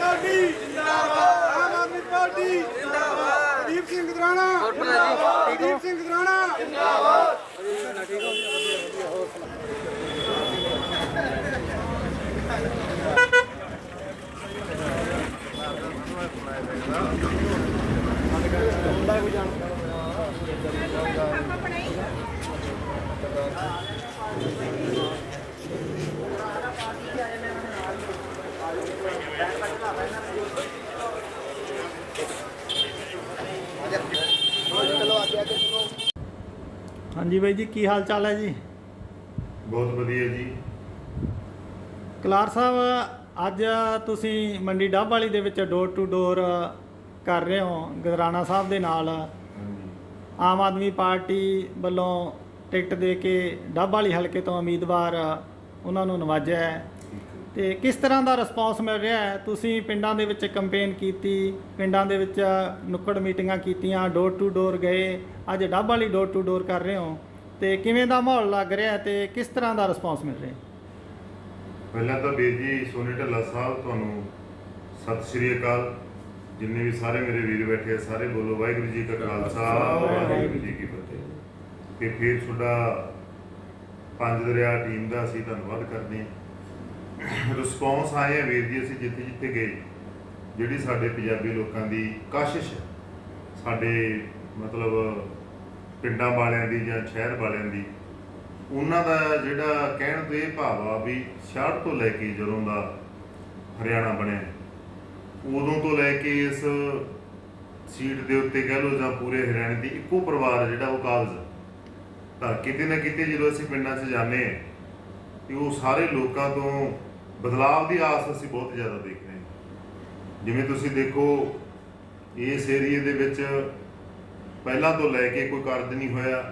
Party ਜਿੰਦਾਬਾਦ Aam Aadmi party ਜਿੰਦਾਬਾਦ ਦੀਪ ਸਿੰਘ ਦਰਾਣਾ ਦੀਪ ਸਿੰਘ ਦਰਾਣਾ ਹਾਂਜੀ ਬਾਈ ਜੀ ਕੀ ਹਾਲ ਚਾਲ ਹੈ ਜੀ? ਬਹੁਤ ਵਧੀਆ ਜੀ। ਕਲਾਰ ਸਾਹਿਬ ਅੱਜ ਤੁਸੀਂ ਮੰਡੀ ਡੱਬ ਵਾਲੀ ਦੇ ਵਿੱਚ ਡੋਰ ਟੂ ਡੋਰ ਕਰ ਰਹੇ ਹੋ ਗਦਰਾਣਾ ਸਾਹਿਬ ਦੇ ਨਾਲ। ਆਮ ਆਦਮੀ ਪਾਰਟੀ ਵੱਲੋਂ ਟਿਕਟ ਦੇ ਕੇ ਡੱਬ ਵਾਲੀ ਹਲਕੇ ਤੋਂ ਉਮੀਦਵਾਰ ਉਹਨਾਂ ਨੂੰ ਨਵਾਜਿਆ ਹੈ। ਤੇ ਕਿਸ ਤਰ੍ਹਾਂ ਦਾ ਰਿਸਪਾਂਸ ਮਿਲ ਰਿਹਾ ਹੈ? ਤੁਸੀਂ ਪਿੰਡਾਂ ਦੇ ਵਿੱਚ ਕੈਂਪੇਨ ਕੀਤੀ ਪਿੰਡਾਂ ਦੇ ਵਿੱਚ ਨੁੱਕੜ ਮੀਟਿੰਗਾਂ ਕੀਤੀਆਂ ਡੋਰ ਟੂ ਡੋਰ ਗਏ ਅੱਜ ਡੱਬ ਵਾਲੀ ਡੋਰ ਟੂ ਡੋਰ ਕਰ ਰਹੇ ਹੋ ਤੇ ਕਿਵੇਂ ਦਾ ਮਾਹੌਲ ਲੱਗ ਰਿਹਾ ਹੈ ਤੇ ਕਿਸ ਤਰ੍ਹਾਂ ਦਾ ਰਿਸਪਾਂਸ ਮਿਲ ਰਿਹਾ? ਪਹਿਲਾਂ ਤਾਂ ਵੀਰ ਜੀ, ਸੋਨੀ ਢੱਲਾ ਸਾਹਿਬ, ਤੁਹਾਨੂੰ ਸਤਿ ਸ਼੍ਰੀ ਅਕਾਲ। ਜਿੰਨੇ ਵੀ ਸਾਰੇ ਮੇਰੇ ਵੀਰ ਬੈਠੇ ਆ, ਸਾਰੇ ਬੋਲੋ, ਵਾਹਿਗੁਰੂ ਜੀ ਕਾ ਖਾਲਸਾ, ਵਾਹਿਗੁਰੂ ਜੀ ਕੀ ਫਤਿਹ। ਤੇ ਫਿਰ ਤੁਹਾਡਾ ਪੰਜ ਦਰਿਆ ਟੀਮ ਦਾ ਅਸੀਂ ਧੰਨਵਾਦ ਕਰਦੇ ਹਾਂ। ਰਿਸਪੌਂਸ ਆਏ ਆ ਵੀਰ ਜੀ, ਅਸੀਂ ਜਿੱਥੇ ਜਿੱਥੇ ਗਏ। ਜਿਹੜੀ ਸਾਡੇ ਪੰਜਾਬੀ ਲੋਕਾਂ ਦੀ ਕਾਸ਼ਿਸ਼ ਹੈ, ਸਾਡੇ ਮਤਲਬ ਪਿੰਡਾਂ ਵਾਲਿਆਂ ਦੀ ਜਾਂ ਸ਼ਹਿਰ ਵਾਲਿਆਂ ਦੀ, ਉਹਨਾਂ ਦਾ ਜਿਹੜਾ ਕਹਿਣ ਤੋਂ ਇਹ ਭਾਵ ਆ ਵੀ 66 ਤੋਂ ਲੈ ਕੇ ਜਦੋਂ ਦਾ ਹਰਿਆਣਾ ਬਣਿਆ, ਉਦੋਂ ਤੋਂ ਲੈ ਕੇ ਇਸ ਸੀਟ ਦੇ ਉੱਤੇ ਕਹਿ ਲਓ ਜਾਂ ਪੂਰੇ ਹਰਿਆਣੇ ਦੀ ਇੱਕੋ ਪਰਿਵਾਰ ਜਿਹੜਾ ਉਹ ਕਾਬਜ਼ ਤਾਂ ਕਿਤੇ ਨਾ ਕਿਤੇ ਜਦੋਂ ਅਸੀਂ ਪਿੰਡਾਂ 'ਚ ਜਾਂਦੇ ਹਾਂ, ਤੇ ਉਹ ਸਾਰੇ ਲੋਕਾਂ ਤੋਂ ਬਦਲਾਵ ਦੀ ਆਸ ਅਸੀਂ ਬਹੁਤ ਜ਼ਿਆਦਾ ਦੇਖ ਰਹੇ ਹਾਂ। ਜਿਵੇਂ ਤੁਸੀਂ ਦੇਖੋ, ਇਸ ਏਰੀਏ ਦੇ ਵਿੱਚ ਪਹਿਲਾਂ ਤੋਂ ਲੈ ਕੇ ਕੋਈ ਕਾਰਜ ਨਹੀਂ ਹੋਇਆ।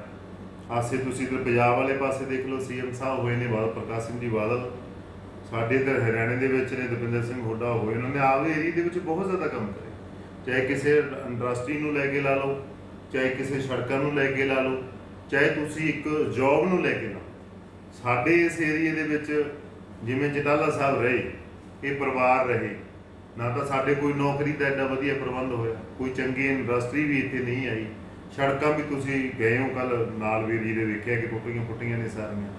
ਆਸੇ ਤੁਸੀਂ ਇਧਰ ਪੰਜਾਬ ਵਾਲੇ ਪਾਸੇ ਦੇਖ ਲਓ, ਸੀਐਮ ਸਾਹਿਬ ਹੋਏ ਨੇ, ਬਾਦਲ ਪ੍ਰਕਾਸ਼ ਸਿੰਘ ਜੀ, ਬਾਦਲ। ਸਾਡੇ ਇਧਰ ਹਰਿਆਣੇ ਦੇ ਵਿੱਚ ਨੇ, ਦਵਿੰਦਰ ਸਿੰਘ ਹੁੱਡਾ ਹੋਏ ਉਹਨਾਂ ਨੇ ਆਪਦੇ ਏਰੀਏ ਦੇ ਵਿੱਚ ਬਹੁਤ ਜ਼ਿਆਦਾ ਕੰਮ ਕਰੇ। ਚਾਹੇ ਕਿਸੇ ਇੰਡਸਟਰੀ ਨੂੰ ਲੈ ਕੇ ਲਾ ਲਓ, ਚਾਹੇ ਕਿਸੇ ਸੜਕਾਂ ਨੂੰ ਲੈ ਕੇ ਲਾ ਲਓ, ਚਾਹੇ ਤੁਸੀਂ ਇੱਕ ਜੌਬ ਨੂੰ ਲੈ ਕੇ ਲਾ ਲਓ। ਸਾਡੇ ਇਸ ਏਰੀਏ ਦੇ ਵਿੱਚ ਜਿਵੇਂ ਚਟਾਲਾ ਸਾਹਿਬ ਰਹੇ, ਇਹ ਪਰਿਵਾਰ ਰਹੇ, ਨਾ ਤਾਂ ਸਾਡੇ ਕੋਈ ਨੌਕਰੀ ਦਾ ਐਡਾ ਵਧੀਆ ਪ੍ਰਬੰਧ ਹੋਇਆ, ਕੋਈ ਚੰਗੀ ਇੰਡਸਟਰੀ ਵੀ ਇੱਥੇ ਨਹੀਂ ਆਈ। ਸੜਕਾਂ ਵੀ ਤੁਸੀਂ ਗਏ ਹੋ ਕੱਲ ਨਾਲ ਵੀਰ ਜੀ ਦੇ ਵੇਖਿਆ ਕਿ ਟੁੱਟੀਆਂ ਫੁੱਟੀਆਂ ਨੇ ਸਾਰੀਆਂ।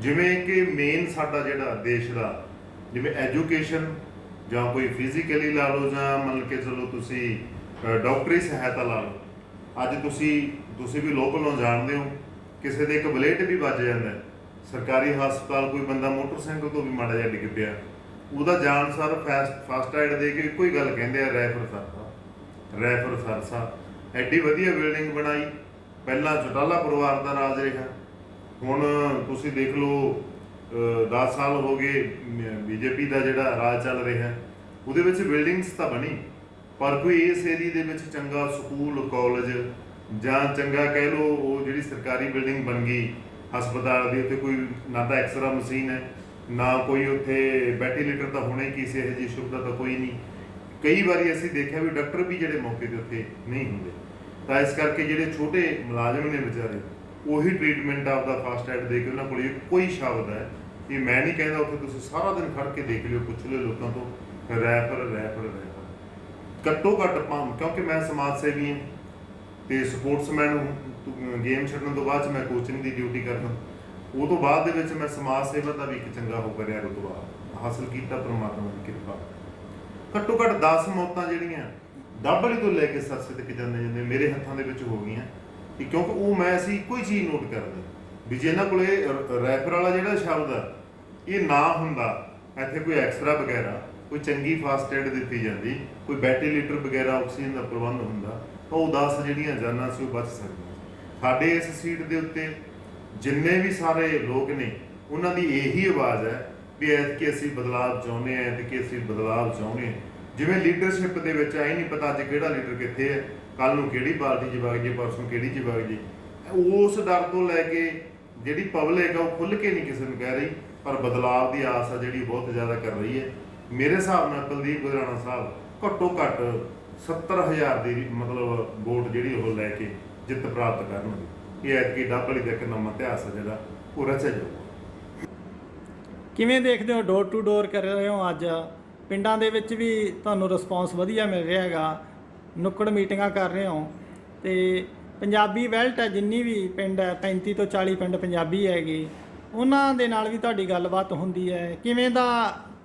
ਜਿਵੇਂ ਕਿ ਮੇਨ ਸਾਡਾ ਜਿਹੜਾ ਦੇਸ਼ ਦਾ, ਜਿਵੇਂ ਐਜੂਕੇਸ਼ਨ ਜਾਂ ਕੋਈ ਫਿਜ਼ੀਕਲੀ ਲਾ ਲਓ ਜਾਂ ਮੰਨ ਕੇ ਚਲੋ ਤੁਸੀਂ ਡਾਕਟਰੀ ਸਹਾਇਤਾ ਲਾ ਲਓ। ਅੱਜ ਤੁਸੀਂ ਤੁਸੀਂ ਵੀ ਲੋਕਲ ਨੂੰ ਜਾਣਦੇ ਹੋ, ਕਿਸੇ ਦੇ ਇੱਕ ਬਲੇਟ ਵੀ ਵੱਜ ਜਾਂਦਾ ਸਰਕਾਰੀ ਹਸਪਤਾਲ ਕੋਈ ਬੰਦਾ ਮੋਟਰਸਾਈਕਲ ਤੋਂ ਵੀ ਮਾੜਾ ਜਿਹਾ ਡਿੱਗ ਪਿਆ। ਉਹਦਾ ਜਾਣ ਸਰ ਫਾਸਟ ਫਾਸਟ ਐਡ ਦੇ ਕੇ ਇੱਕੋ ਹੀ ਗੱਲ ਕਹਿੰਦੇ ਆ, ਰੈਫਰ ਸਰਸਾ ਰੈਫਰ ਸਰਸਾ। ਐਡੀ ਵਧੀਆ ਬਿਲਡਿੰਗ ਬਣਾਈ। ਪਹਿਲਾਂ ਚਟਾਲਾ ਪਰਿਵਾਰ ਦਾ ਰਾਜ ਰਿਹਾ। ਹੁਣ ਤੁਸੀਂ ਦੇਖ ਲਓ 10 ਸਾਲ ਹੋ ਗਏ ਬੀਜੇਪੀ ਦਾ ਜਿਹੜਾ ਰਾਜ ਚੱਲ ਰਿਹਾ। ਉਹਦੇ ਵਿੱਚ ਬਿਲਡਿੰਗਸ ਤਾਂ ਬਣੀ। ਪਰ ਕੋਈ ਇਸ ਏਰੀਏ ਦੇ ਵਿੱਚ ਚੰਗਾ ਸਕੂਲ, ਕਾਲਜ ਜਾਂ ਚੰਗਾ ਕਹਿ ਲਓ ਉਹ ਜਿਹੜੀ ਸਰਕਾਰੀ ਬਿਲਡਿੰਗ ਬਣ ਗਈ, ਹਸਪਤਾਲ ਦੀ, ਉੱਥੇ ਕੋਈ ਨਾ ਤਾਂ ਐਕਸਰਾ ਮਸ਼ੀਨ ਹੈ, ਨਾ ਕੋਈ ਉੱਥੇ ਵੈਂਟੀਲੇਟਰ ਤਾਂ ਹੋਣੇ ਕਿਸੇ ਇਹੋ ਜਿਹੀ ਸੁਵਿਧਾ ਤਾਂ ਕੋਈ ਨਹੀਂ। ਕਈ ਵਾਰੀ ਅਸੀਂ ਦੇਖਿਆ ਵੀ ਡਾਕਟਰ ਵੀ ਜਿਹੜੇ ਮੌਕੇ ਤੇ ਉੱਥੇ ਨਹੀਂ ਹੁੰਦੇ। ਤਾਂ ਇਸ ਕਰਕੇ ਜਿਹੜੇ ਛੋਟੇ ਮੁਲਾਜ਼ਮ ਨੇ ਵਿਚਾਰੇ, ਉਹੀ ਟ੍ਰੀਟਮੈਂਟ ਆਪਦਾ ਫਾਸਟ ਐਡ ਦੇ ਕੇ ਉਹਨਾਂ ਕੋਲ ਕੋਈ ਸ਼ਬਦ ਹੈ ਇਹ ਮੈਂ ਨਹੀਂ ਕਹਿੰਦਾ ਉੱਥੇ ਤੁਸੀਂ ਸਾਰਾ ਦਿਨ ਖੜ ਕੇ ਦੇਖ ਲਿਓ, ਪੁੱਛ ਲਿਓ ਲੋਕਾਂ ਤੋਂ ਰੈਫਰ ਰੈਫਰ ਰੈਫਰ ਘੱਟੋ ਘੱਟ ਪੰਮ ਕਿਉਂਕਿ ਮੈਂ ਸਮਾਜ ਸੇਵੀ ਹਾਂ ਤੇ ਸਪੋਰਟਸਮੈਨ ਗੇਮ ਛੱਡਣ ਤੋਂ ਬਾਅਦ ਮੈਂ ਕੋਚਿੰਗ ਦੀ ਡਿਊਟੀ ਕਰਦਾ। ਉਹ ਤੋਂ ਬਾਅਦ ਦੇ ਵਿੱਚ ਮੈਂ ਸਮਾਜ ਸੇਵਾ ਦਾ ਵੀ ਇੱਕ ਚੰਗਾ ਹੋ ਕਰਿਆ ਰੁਤਬਾ ਹਾਸਲ ਕੀਤਾ ਪਰਮਾਤਮਾ ਦੀ ਕਿਰਪਾ। ਘੱਟੋ ਘੱਟ 10 ਮੌਤਾਂ ਜਿਹੜੀਆਂ ਡੱਬਲੀ ਤੋਂ ਲੈ ਕੇ ਸਰਸੇ ਤੱਕ ਜਾਂਦੇ ਜਾਂਦੇ ਮੇਰੇ ਹੱਥਾਂ ਦੇ ਵਿੱਚ ਹੋ ਗਈਆਂ ਕਿ ਕਿਉਂਕਿ ਉਹ ਮੈਂ ਸੀ ਕੋਈ ਚੀਜ਼ ਨੋਟ ਕਰਦੇ। ਵੀ ਜੇ ਇਹਨਾਂ ਕੋਲੇ ਰੈਫਰ ਵਾਲਾ ਜਿਹੜਾ ਸ਼ਬਦ ਆ, ਇਹ ਨਾ ਹੁੰਦਾ, ਇੱਥੇ ਕੋਈ ਐਕਸਟਰਾ ਵਗੈਰਾ, ਕੋਈ ਚੰਗੀ ਫਾਸਟ ਐਡ ਦਿੱਤੀ ਜਾਂਦੀ, ਕੋਈ ਵੈਂਟੀਲੇਟਰ ਵਗੈਰਾ ਆਕਸੀਜਨ ਦਾ ਪ੍ਰਬੰਧ ਹੁੰਦਾ, ਤਾਂ ਉਹ 10 ਜਿਹੜੀਆਂ ਜਾਨਾਂ ਸੀ ਉਹ ਬਚ ਸਕਦੀਆਂ। ਸਾਡੇ ਇਸ ਸੀਟ ਦੇ ਉੱਤੇ ਜਿੰਨੇ ਵੀ ਸਾਰੇ ਲੋਕ ਨੇ, ਉਹਨਾਂ ਦੀ ਇਹੀ ਆਵਾਜ਼ ਹੈ ਵੀ ਐਤਕੀ ਅਸੀਂ ਬਦਲਾਅ ਚਾਹੁੰਦੇ ਹਾਂ, ਐਤਕੀ ਅਸੀਂ ਬਦਲਾਅ ਚਾਹੁੰਦੇ ਹਾਂ। ਜਿਵੇਂ ਲੀਡਰਸ਼ਿਪ ਦੇ ਵਿੱਚ ਐ ਨਹੀਂ ਪਤਾ ਅੱਜ ਕਿਹੜਾ ਲੀਡਰ ਕਿੱਥੇ ਹੈ ਕੱਲ ਨੂੰ ਕਿਹੜੀ ਪਾਰਟੀ 'ਚ ਵਗ ਜੇ ਪਰਸੋਂ ਕਿਹੜੀ 'ਚ ਵਗ ਜੇ ਉਸ ਡਰ ਤੋਂ ਲੈ ਕੇ ਜਿਹੜੀ ਪਬਲਿਕ ਆ ਉਹ ਖੁੱਲ ਕੇ ਨਹੀਂ ਕਿਸੇ ਨੂੰ ਕਹਿ ਰਹੀ, ਪਰ ਬਦਲਾਅ ਦੀ ਆਸ ਆ ਜਿਹੜੀ ਬਹੁਤ ਜ਼ਿਆਦਾ ਕਰ ਰਹੀ ਹੈ। ਮੇਰੇ ਹਿਸਾਬ ਨਾਲ ਕੁਲਦੀਪ ਗੁਜਰਾਣਾ ਸਾਹਿਬ ਘੱਟੋ ਘੱਟ 70000 ਦੀ ਮਤਲਬ ਵੋਟ ਜਿਹੜੀ ਉਹ ਲੈ ਕੇ ਜਿੱਤ ਪ੍ਰਾਪਤ ਕਰਨਗੇ। ਇਹ ਐਤਕੀ ਡੱਬਲੀ ਦਾ ਇੱਕ ਨਵਾਂ ਇਤਿਹਾਸ ਆ ਜਿਹੜਾ, ਉਹ ਰਚਿਆ ਜਾਊਗਾ। ਕਿਵੇਂ ਦੇਖਦੇ ਹੋ ਡੋਰ ਟੂ ਡੋਰ ਕਰ ਰਹੇ ਹੋ ਅੱਜ? ਪਿੰਡਾਂ ਦੇ ਵਿੱਚ ਵੀ ਤੁਹਾਨੂੰ ਰਿਸਪੌਂਸ ਵਧੀਆ ਮਿਲ ਰਿਹਾ ਹੈਗਾ। ਨੁੱਕੜ ਮੀਟਿੰਗਾਂ ਕਰ ਰਹੇ ਹੋ। ਤੇ ਪੰਜਾਬੀ ਵੈਲਟ ਹੈ, ਜਿੰਨੀ ਵੀ ਪਿੰਡ ਹੈ 35 ਤੋਂ 40 ਪਿੰਡ ਪੰਜਾਬੀ ਹੈਗੇ। ਉਹਨਾਂ ਦੇ ਨਾਲ ਵੀ ਤੁਹਾਡੀ ਗੱਲਬਾਤ ਹੁੰਦੀ ਹੈ। ਕਿਵੇਂ ਦਾ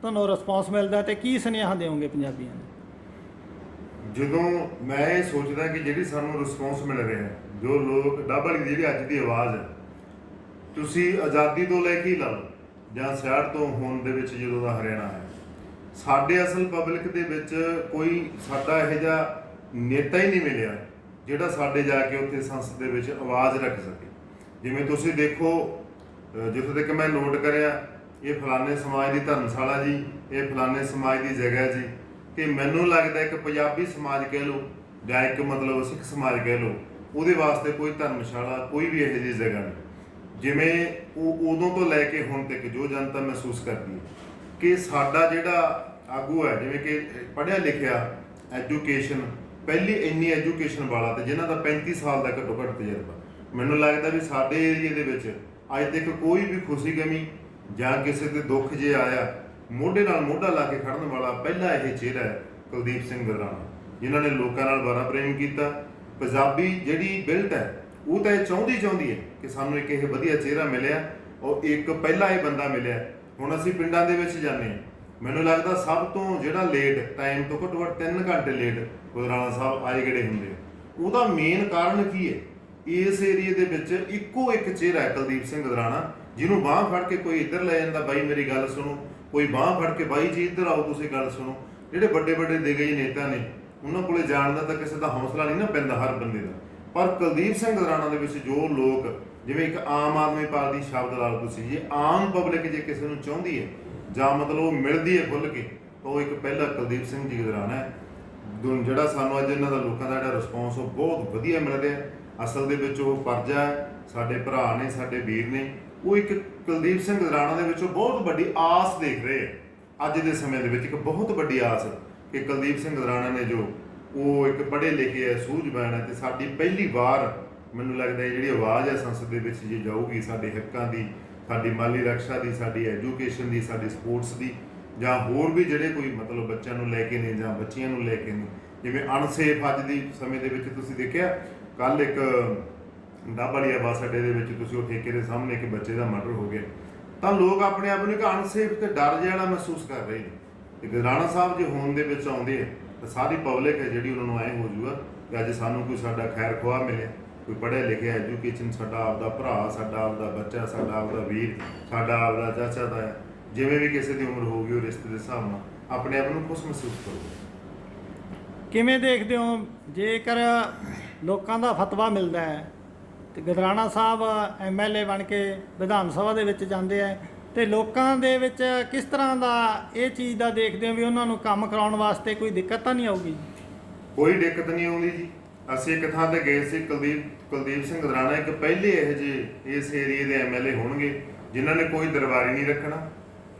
ਤੁਹਾਨੂੰ ਰਿਸਪੌਂਸ ਮਿਲਦਾ ਤੇ ਕੀ ਸੁਨੇਹਾ ਦਿਓਗੇ ਪੰਜਾਬੀਆਂ ਨੂੰ? ਜਦੋਂ ਮੈਂ ਇਹ ਸੋਚਦਾ ਕਿ ਜਿਹੜੀ ਸਾਨੂੰ ਰਿਸਪੌਂਸ ਮਿਲ ਰਿਹਾ ਹੈ, ਜੋ ਲੋਕ ਡੱਬਲੀ ਦੀ ਜਿਹੜੀ ਅੱਜ ਦੀ ਆਵਾਜ਼ ਹੈ, ਤੁਸੀਂ ਆਜ਼ਾਦੀ ਤੋਂ ਲੈ ਕੇ ਹੀ ਲਾ ਲਓ, ਜਾਂ ਸਿਆੜ ਤੋਂ ਹੋਣ ਦੇ ਵਿੱਚ ਜਦੋਂ ਦਾ ਹਰਿਆਣਾ ਹੈ। ਸਾਡੇ ਅਸਲ ਪਬਲਿਕ ਦੇ ਵਿੱਚ ਕੋਈ ਸਾਡਾ ਇਹੋ ਜਿਹਾ ਨੇਤਾ ਹੀ ਨਹੀਂ ਮਿਲਿਆ ਜਿਹੜਾ ਸਾਡੇ ਜਾ ਕੇ ਉੱਥੇ ਸੰਸਦ ਦੇ ਵਿੱਚ ਆਵਾਜ਼ ਰੱਖ ਸਕੇ। ਜਿਵੇਂ ਤੁਸੀਂ ਦੇਖੋ, ਅਹ ਜਿੱਥੋਂ ਤੱਕ ਮੈਂ ਨੋਟ ਕਰਿਆ, ਇਹ ਫਲਾਣੇ ਸਮਾਜ ਦੀ ਧਰਮਸ਼ਾਲਾ ਜੀ, ਇਹ ਫਲਾਣੇ ਸਮਾਜ ਦੀ ਜਗ੍ਹਾ ਜੀ ਕਿ ਮੈਨੂੰ ਲੱਗਦਾ ਇੱਕ ਪੰਜਾਬੀ ਸਮਾਜ ਕਹਿ ਲਓ ਜਾਂ ਇੱਕ ਮਤਲਬ ਸਿੱਖ ਸਮਾਜ ਕਹਿ ਲਓ, ਉਹਦੇ ਵਾਸਤੇ ਕੋਈ ਧਰਮਸ਼ਾਲਾ, ਕੋਈ ਵੀ ਇਹੋ ਜਿਹੀ ਜਗ੍ਹਾ ਨਹੀਂ। ਜਿਵੇਂ ਉਹ ਉਦੋਂ ਤੋਂ ਲੈ ਕੇ ਹੁਣ ਤੱਕ ਜੋ ਜਨਤਾ ਮਹਿਸੂਸ ਕਰਦੀ ਹੈ ਕਿ ਸਾਡਾ ਜਿਹੜਾ ਆਗੂ ਹੈ, ਜਿਵੇਂ ਕਿ ਪੜ੍ਹਿਆ ਲਿਖਿਆ ਐਜੂਕੇਸ਼ਨ, ਪਹਿਲੀ ਇੰਨੀ ਐਜੂਕੇਸ਼ਨ ਵਾਲਾ ਤੇ ਜਿਨ੍ਹਾਂ ਦਾ 35 ਸਾਲ ਦਾ ਘੱਟੋ ਘੱਟ ਤਜਰਬਾ। ਮੈਨੂੰ ਲੱਗਦਾ ਵੀ ਸਾਡੇ ਏਰੀਏ ਦੇ ਵਿੱਚ ਅੱਜ ਤੱਕ ਕੋਈ ਵੀ ਖੁਸ਼ੀ ਗਮੀ ਜਾਂ ਕਿਸੇ ਤੇ ਦੁੱਖ ਜੇ ਆਇਆ, ਮੋਢੇ ਨਾਲ ਮੋਢਾ ਲਾ ਕੇ ਖੜਨ ਵਾਲਾ ਪਹਿਲਾ ਇਹ ਚਿਹਰਾ ਹੈ ਕੁਲਦੀਪ ਸਿੰਘ ਗਰਾਣਾ ਜਿਨ੍ਹਾਂ ਨੇ ਲੋਕਾਂ ਨਾਲ ਬੜਾ ਪ੍ਰੇਮ ਕੀਤਾ। ਪੰਜਾਬੀ ਜਿਹੜੀ ਬਿਲਟ ਹੈ, ਉਹ ਤਾਂ ਇਹ ਚਾਹੁੰਦੀ ਚਾਹੁੰਦੀ ਹੈ ਕਿ ਸਾਨੂੰ ਇੱਕ ਇਹ ਵਧੀਆ ਚਿਹਰਾ ਮਿਲਿਆ ਔਰ ਇੱਕ ਪਹਿਲਾ ਇਹ ਬੰਦਾ ਮਿਲਿਆ। ਹੁਣ ਅਸੀਂ ਪਿੰਡਾਂ ਦੇ ਵਿੱਚ ਜਾਂਦੇ ਹਾਂ। ਮੈਨੂੰ ਲੱਗਦਾ ਸਭ ਤੋਂ ਜਿਹੜਾ ਲੇਟ ਟਾਈਮ ਤੋਂ ਘੱਟੋ ਘੱਟ 3 ਘੰਟੇ ਲੇਟ ਗੁਜਰਾਣਾ ਸਾਹਿਬ ਆਏ ਗੜੇ ਹੁੰਦੇ ਆ। ਉਹਦਾ ਮੇਨ ਕਾਰਨ ਕੀ ਹੈ? ਇਸ ਏਰੀਏ ਦੇ ਵਿੱਚ ਇੱਕੋ ਇੱਕ ਚਿਹਰਾ ਹੈ ਕੁਲਦੀਪ ਸਿੰਘ ਗਦਰਾਣਾ ਜਿਹਨੂੰ ਬਾਹ ਫੜ ਕੇ ਕੋਈ ਇੱਧਰ ਲੈ ਜਾਂਦਾ, ਬਾਈ, ਮੇਰੀ ਗੱਲ ਸੁਣੋ। ਕੋਈ ਬਾਹ ਫੜ ਕੇ, ਬਾਈ ਜੀ, ਇੱਧਰ ਆਓ, ਤੁਸੀਂ ਗੱਲ ਸੁਣੋ। ਜਿਹੜੇ ਵੱਡੇ ਵੱਡੇ ਦਿਗਈ ਨੇਤਾ ਨੇ, ਉਹਨਾਂ ਕੋਲੇ ਜਾਣ ਦਾ ਤਾਂ ਕਿਸੇ ਦਾ ਹੌਸਲਾ ਨਹੀਂ ਨਾ ਪੈਂਦਾ ਹਰ ਬੰਦੇ ਦਾ। ਪਰ ਕੁਲਦੀਪ ਸਿੰਘ ਗਦਰਾਣਾ ਦੇ ਵਿੱਚ ਜੋ ਲੋਕ, ਜਿਵੇਂ ਇੱਕ ਆਮ ਆਦਮੀ ਪਾਰਟੀ ਸ਼ਬਦ ਲਾ ਤੁਸੀਂ ਜੇ, ਆਮ ਪਬਲਿਕ ਜੇ ਕਿਸੇ ਨੂੰ ਚਾਹੁੰਦੀ ਹੈ ਜਾਂ ਮਤਲਬ ਉਹ ਮਿਲਦੀ ਹੈ ਖੁੱਲ ਕੇ, ਤਾਂ ਉਹ ਇੱਕ ਪਹਿਲਾ ਕੁਲਦੀਪ ਸਿੰਘ ਜੀ ਗਦਰਾਣਾ ਹੈ। ਦੁਨ ਜਿਹੜਾ ਸਾਨੂੰ ਅੱਜ ਇਹਨਾਂ ਦਾ ਲੋਕਾਂ ਦਾ ਜਿਹੜਾ ਰਿਸਪੌਂਸ ਉਹ ਬਹੁਤ ਵਧੀਆ ਮਿਲ ਰਿਹਾ ਅਸਲ ਦੇ ਵਿੱਚ ਉਹ ਪਰਜਾ ਹੈ, ਸਾਡੇ ਭਰਾ ਨੇ, ਸਾਡੇ ਵੀਰ ਨੇ। ਉਹ ਇੱਕ ਕੁਲਦੀਪ ਸਿੰਘ ਗਦਰਾਣਾ ਦੇ ਵਿੱਚੋਂ ਬਹੁਤ ਵੱਡੀ ਆਸ ਦੇਖ ਰਹੇ ਆ ਅੱਜ ਦੇ ਸਮੇਂ ਦੇ ਵਿੱਚ ਇੱਕ ਬਹੁਤ ਵੱਡੀ ਆਸ ਕਿ ਕੁਲਦੀਪ ਸਿੰਘ ਗਦਰਾਣਾ ਨੇ ਜੋ ਉਹ ਇੱਕ ਪੜ੍ਹੇ ਲਿਖੇ ਹੈ, ਸੂਝਵਾਨ ਹੈ ਤੇ ਸਾਡੀ ਪਹਿਲੀ ਵਾਰ ਮੈਨੂੰ ਲੱਗਦਾ ਇਹ ਜਿਹੜੀ ਆਵਾਜ਼ ਹੈ ਸੰਸਦ ਦੇ ਵਿੱਚ ਜੇ ਜਾਊਗੀ, ਸਾਡੇ ਹੱਕਾਂ ਦੀ ਸਾਡੀ ਮਾਲੀ ਰੱਖਿਆ ਦੀ, ਸਾਡੀ ਐਜੂਕੇਸ਼ਨ ਦੀ, ਸਾਡੀ ਸਪੋਰਟਸ ਦੀ, ਜਾਂ ਹੋਰ ਵੀ ਜਿਹੜੇ ਕੋਈ ਮਤਲਬ ਬੱਚਿਆਂ ਨੂੰ ਲੈ ਕੇ ਨੇ ਜਾਂ ਬੱਚੀਆਂ ਨੂੰ ਲੈ ਕੇ ਨੇ, ਜਿਵੇਂ ਅਨਸੇਫ ਅੱਜ ਦੀ ਸਮੇਂ ਦੇ ਵਿੱਚ ਤੁਸੀਂ ਦੇਖਿਆ ਕੱਲ ਇੱਕ ਡਾਬਲੀਆ ਬੱਸ ਅੱਡੇ ਦੇ ਵਿੱਚ ਤੁਸੀਂ ਉਹ ਠੇਕੇ ਦੇ ਸਾਹਮਣੇ ਇੱਕ ਬੱਚੇ ਦਾ ਮਰਡਰ ਹੋ ਗਿਆ। ਤਾਂ ਲੋਕ ਆਪਣੇ ਆਪ ਨੂੰ ਇੱਕ ਅਨਸੇਫ ਤੇ ਡਰ ਜਿਹੜਾ ਮਹਿਸੂਸ ਕਰ ਰਹੇ ਨੇ। ਤੇ ਗੁਜਰਾਣਾ ਸਾਹਿਬ ਜੇ ਹੋਣ ਦੇ ਵਿੱਚ ਆਉਂਦੇ ਆ, ਤਾਂ ਸਾਰੀ ਪਬਲਿਕ ਹੈ ਜਿਹੜੀ ਉਹਨਾਂ ਨੂੰ ਐ ਹੋ ਜਾਊਗਾ ਕਿ ਅੱਜ ਸਾਨੂੰ ਕੋਈ ਸਾਡਾ ਖੈਰ ਖੁਆ ਮਿਲਿਆ। ਕੋਈ ਪੜ੍ਹਿਆ ਲਿਖਿਆ ਐਜੂਕੇਸ਼ਨ ਸਾਡਾ ਆਪਦਾ ਭਰਾ ਸਾਡਾ ਆਪਦਾ ਬੱਚਾ ਸਾਡਾ ਆਪਦਾ ਵੀਰ ਸਾਡਾ ਆਪਦਾ ਚਾਚਾ ਦਾ ਜਿਵੇਂ ਵੀ ਕਿਸੇ ਦੀ ਉਮਰ ਹੋਊਗੀ ਉਹ ਰਿਸ਼ਤੇ ਦੇ ਹਿਸਾਬ ਨਾਲ ਆਪਣੇ ਆਪ ਨੂੰ ਖੁਸ਼ ਮਹਿਸੂਸ ਕਰੂਗਾ। ਕਿਵੇਂ ਦੇਖਦੇ ਹੋ? ਜੇਕਰ ਲੋਕਾਂ ਦਾ ਫਤਵਾ ਮਿਲਦਾ ਹੈ ਤੇ ਗਦਰਾਣਾ ਸਾਹਿਬ ਐਮਐਲਏ ਬਣ ਕੇ ਵਿਧਾਨ ਸਭਾ ਦੇ ਵਿੱਚ ਜਾਂਦੇ ਆ ਤੇ ਲੋਕਾਂ ਦੇ ਵਿੱਚ ਕਿਸ ਤਰ੍ਹਾਂ ਦਾ ਇਹ ਚੀਜ਼ ਦਾ ਦੇਖਦੇ ਹੋ ਵੀ ਉਹਨਾਂ ਨੂੰ ਕੰਮ ਕਰਾਉਣ ਵਾਸਤੇ ਕੋਈ ਦਿੱਕਤ ਤਾਂ ਨਹੀਂ ਆਊਗੀ? ਕੋਈ ਦਿੱਕਤ ਨਹੀਂ ਆਉਂਦੀ ਜੀ। ਅਸੀਂ ਇੱਕ ਥਾਂ ਤੇ ਗਏ ਸੀ, ਕੁਲਦੀਪ ਕੁਲਦੀਪ ਸਿੰਘ ਦਰਾਣਾ ਇੱਕ ਪਹਿਲੇ ਇਹ ਜਿਹੇ ਇਸ ਏਰੀਏ ਦੇ ਐਮਐਲਏ ਹੋਣਗੇ, ਜਿਨ੍ਹਾਂ ਨੇ ਕੋਈ ਦਰਬਾਰੀ ਨਹੀਂ ਰੱਖਣਾ।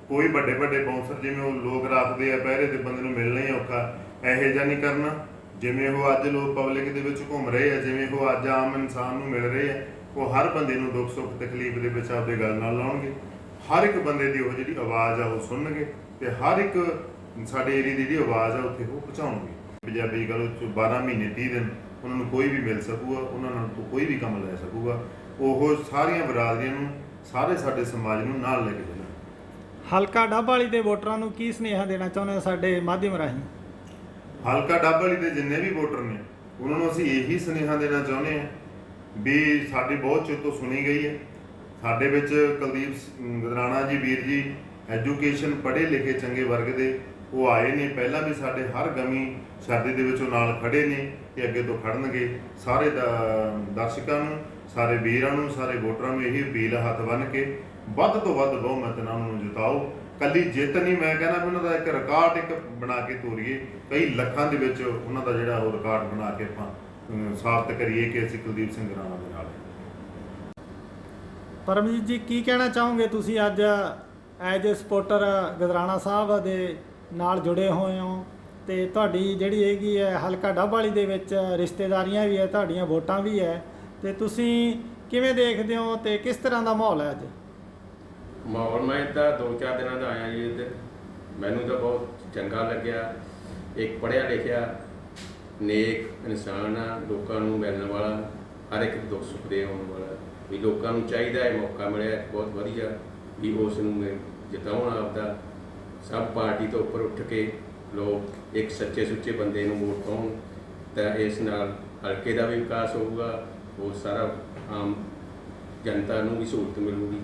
ਕੋਈ ਵੱਡੇ ਵੱਡੇ ਬਾਉਂਸਰ ਜਿਵੇਂ ਉਹ ਲੋਕ ਰੱਖਦੇ ਆ, ਪਹਿਰੇ ਦੇ ਬੰਦੇ ਨੂੰ ਮਿਲਣਾ ਹੀ ਔਖਾ, ਇਹੋ ਜਿਹਾ ਨਹੀਂ ਕਰਨਾ। ਜਿਵੇਂ ਉਹ ਅੱਜ ਲੋਕ ਪਬਲਿਕ ਦੇ ਵਿੱਚ ਘੁੰਮ ਰਹੇ ਆ, ਜਿਵੇਂ ਉਹ ਅੱਜ ਆਮ ਇਨਸਾਨ ਨੂੰ ਮਿਲ ਰਹੇ ਆ, ਉਹ ਹਰ ਬੰਦੇ ਨੂੰ ਦੁੱਖ ਸੁੱਖ, ਤਕਲੀਫ ਦੇ ਵਿੱਚ ਆਪਦੇ ਗੱਲ ਨਾਲ ਲਾਉਣਗੇ। ਹਰ ਇੱਕ ਬੰਦੇ ਦੀ ਉਹ ਜਿਹੜੀ ਆਵਾਜ਼ ਆ, ਉਹ ਸੁਣਨਗੇ ਤੇ ਹਰ ਇੱਕ ਸਾਡੇ ਏਰੀਏ ਦੀ ਜਿਹੜੀ ਆਵਾਜ਼ ਆ, ਉੱਥੇ ਉਹ ਪਹੁੰਚਾਉਣਗੇ। ਪੰਜਾਬੀ ਗੱਲ ਚ 12 ਮਹੀਨੇ 30 ਦਿਨ ਉਹਨਾਂ ਨੂੰ ਕੋਈ ਵੀ ਮਿਲ ਸਕੂਗਾ ਉਹਨਾਂ ਨਾਲ ਕੋਈ ਵੀ ਕੰਮ ਲੈ ਸਕੂਗਾ ਉਹ ਸਾਰੀਆਂ ਬਰਾਦਰੀਆਂ ਨੂੰ ਸਾਰੇ ਸਾਡੇ ਸਮਾਜ ਨੂੰ ਨਾਲ ਲੈ ਕੇ ਚੱਲਣ ਹਲਕਾ ਡੱਬ ਵਾਲੀ ਦੇ ਵੋਟਰਾਂ ਨੂੰ ਕੀ ਸੁਨੇਹਾ ਦੇਣਾ ਚਾਹੁੰਦੇ ਹੋ ਸਾਡੇ ਮਾਧਿਅਮ ਰਾਹੀਂ? ਹਲਕਾ ਡੱਬਲੀ ਦੇ ਜਿੰਨੇ ਵੀ ਵੋਟਰ ਨੇ ਉਹਨਾਂ ਨੂੰ ਅਸੀਂ ਇਹੀ ਸੁਨੇਹਾ ਦੇਣਾ ਚਾਹੁੰਦੇ ਹਾਂ ਵੀ ਸਾਡੀ ਬਹੁਤ ਚਿਰ ਤੋਂ ਸੁਣੀ ਗਈ ਹੈ। ਸਾਡੇ ਵਿੱਚ ਕੁਲਦੀਪ ਗਦਰਾਣਾ ਜੀ ਵੀਰ ਜੀ ਐਜੂਕੇਸ਼ਨ ਪੜ੍ਹੇ ਲਿਖੇ ਚੰਗੇ ਵਰਗ ਦੇ ਉਹ ਆਏ ਨੇ ਪਹਿਲਾਂ ਵੀ ਸਾਡੇ ਹਰ ਗਮੀ ਸ਼ਾਦੀ ਦੇ ਵਿੱਚ ਉਹ ਨਾਲ ਖੜੇ ਨੇ। ਤੇ ਅੱਗੇ ਤੋਂ ਖੜਨਗੇ। ਸਾਰੇ ਦਰਸ਼ਕਾਂ ਨੂੰ, ਸਾਰੇ ਵੀਰਾਂ ਨੂੰ, ਸਾਰੇ ਵੋਟਰਾਂ ਨੂੰ ਇਹੀ ਅਪੀਲ ਹੱਥ ਬੰਨ੍ਹ ਕੇ, ਵੱਧ ਤੋਂ ਵੱਧ ਬਹੁਮਤ ਨਾਲ ਨੂੰ ਜਿਤਾਓ। ਕੱਲੀ ਜਿੱਤ ਨਹੀਂ, ਮੈਂ ਕਹਿੰਦਾ ਵੀ ਉਹਨਾਂ ਦਾ ਇੱਕ ਰਿਕਾਰਡ ਇੱਕ ਬਣਾ ਕੇ ਤੋਰੀਏ। ਕਈ ਲੱਖਾਂ ਦੇ ਵਿੱਚ ਉਹਨਾਂ ਦਾ ਜਿਹੜਾ ਉਹ ਰਿਕਾਰਡ ਬਣਾ ਕੇ ਆਪਾਂ ਸਾਬਤ ਕਰੀਏ ਕਿ ਅਸੀਂ ਕੁਲਦੀਪ ਸਿੰਘ ਰਾਣਾ ਦੇ ਨਾਲ ਪਰਮਜੀਤ ਜੀ, ਕੀ ਕਹਿਣਾ ਚਾਹੋਗੇ ਤੁਸੀਂ ਅੱਜ ਐਜ ਅ ਸਪੋਰਟਰ ਗਦਰਾਣਾ ਸਾਹਿਬ ਦੇ ਨਾਲ ਜੁੜੇ ਹੋਏ ਹੋ? ਤੇ ਤੁਹਾਡੀ ਜਿਹੜੀ ਹੈਗੀ ਹੈ, ਹਲਕਾ ਡੱਬ ਵਾਲੀ ਦੇ ਵਿੱਚ ਰਿਸ਼ਤੇਦਾਰੀਆਂ ਵੀ ਹੈ, ਤੁਹਾਡੀਆਂ ਵੋਟਾਂ ਵੀ ਹੈ। ਤੇ ਤੁਸੀਂ ਕਿਵੇਂ ਦੇਖਦੇ ਹੋ ਤੇ ਕਿਸ ਤਰ੍ਹਾਂ ਦਾ ਮਾਹੌਲ ਹੈ ਅੱਜ? ਮਾਹੌਲ ਮੈਂ ਤਾਂ ਦੋ ਚਾਰ ਦਿਨਾਂ ਦਾ ਆਇਆ ਜੀ ਇੱਧਰ। ਮੈਨੂੰ ਤਾਂ ਬਹੁਤ ਚੰਗਾ ਲੱਗਿਆ। ਇੱਕ ਪੜ੍ਹਿਆ ਲਿਖਿਆ, ਨੇਕ ਇਨਸਾਨ ਆ, ਲੋਕਾਂ ਨੂੰ ਮਿਲਣ ਵਾਲਾ, ਹਰ ਇੱਕ ਦੁੱਖ ਸੁੱਖ ਦੇ ਆਉਣ ਵਾਲਾ। ਵੀ ਲੋਕਾਂ ਨੂੰ ਚਾਹੀਦਾ ਹੈ ਮੌਕਾ ਮਿਲਿਆ, ਬਹੁਤ ਵਧੀਆ ਵੀ ਉਸ ਨੂੰ ਮੈਂ ਜਿਤਾਉਣ ਆਪਦਾ। ਸਭ ਪਾਰਟੀ ਤੋਂ ਉੱਪਰ ਉੱਠ ਕੇ ਲੋਕ ਇੱਕ ਸੱਚੇ ਸੁੱਚੇ ਬੰਦੇ ਨੂੰ ਵੋਟ ਪਾਉਣ, ਤਾਂ ਇਸ ਨਾਲ ਹਲਕੇ ਦਾ ਵੀ ਵਿਕਾਸ ਹੋਊਗਾ ਉਹ ਸਾਰਾ ਆਮ ਜਨਤਾ ਨੂੰ ਵੀ ਸਹੂਲਤ ਮਿਲੂਗੀ।